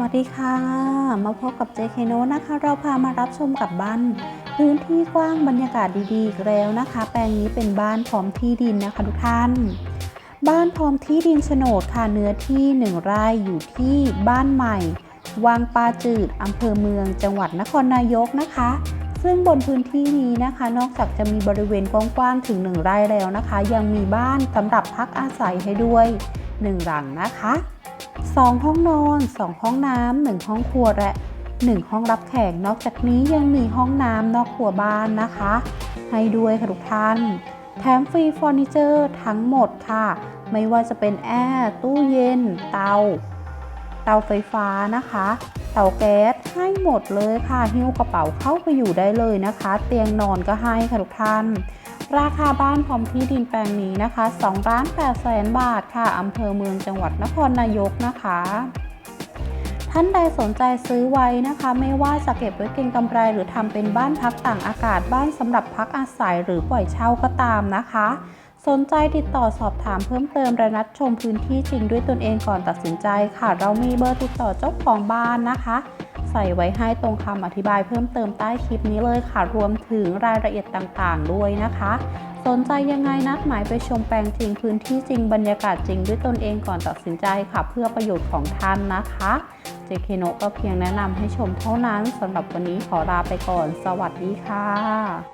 วัสดีค่ะ มาพบกับเจคโนนะคะ เราพามารับชมกับบ้านพื้นที่กว้างบรรยากาศดีๆอีกแล้วนะคะ แปลงนี้เป็นบ้านพร้อมที่ดินนะคะทุกท่าน บ้านพร้อมที่ดินโฉนดค่ะเนื้อที่หนึ่งไร่อยู่ที่บ้านใหม่ วังปาจืดอำเภอเมือง จังหวัดนครนายกนะคะ ซึ่งบนพื้นที่นี้นะคะ นอกจากจะมีบริเวณกว้างๆถึง 1 ไร่แล้วนะคะ ยังมีบ้านสำหรับพักอาศัยให้ด้วย 1 หลังนะคะ 2 ห้องนอน 2 ห้องน้ำ 1 ห้องครัวและ 1 ห้องรับแขก นอกจากนี้ยังมีห้องน้ำนอกครัวบ้านนะคะ ให้ด้วยค่ะทุกท่าน แถมฟรีเฟอร์นิเจอร์ทั้งหมดค่ะ ไม่ว่าจะเป็นแอร์ตู้เย็น เตา เตาไฟฟ้านะคะ เตาแก๊สให้หมดเลยค่ะ หิ้วกระเป๋าเข้าไปอยู่ได้เลยนะคะ เตียงนอนก็ให้ค่ะทุกท่าน ราคาบ้านพร้อมที่ดินแปลงนี้นะคะ2ล้าน8แสนบาทค่ะอำเภอเมืองจังหวัดนครนายกนะคะ ท่านใดสนใจซื้อไว้นะคะ ไม่ว่าจะเก็บไว้เก็งกำไร หรือทำเป็นบ้านพักต่างอากาศบ้านสำหรับพักอาศัยหรือปล่อยเช่าก็ตามนะคะ สนใจติดต่อสอบถามเพิ่มเติมและนัดชมพื้นที่จริงด้วยตนเองก่อนตัดสินใจค่ะ เรามีเบอร์ติดต่อเจ้าของบ้านนะคะ ใส่ไว้ให้ตรงคำอธิบายเพิ่มเติมใต้คลิปนี้เลยค่ะ รวมถึงรายละเอียดต่างๆ ด้วยนะคะ สนใจยังไงนัดหมายไปชมแปลงจริงพื้นที่จริงบรรยากาศจริงด้วยตนเองก่อนตัดสินใจค่ะ เพื่อประโยชน์ของท่านนะคะ เจเคโนก็เพียงแนะนำให้ชมเท่านั้นสำหรับวันนี้ขอลาไปก่อน สวัสดีค่ะ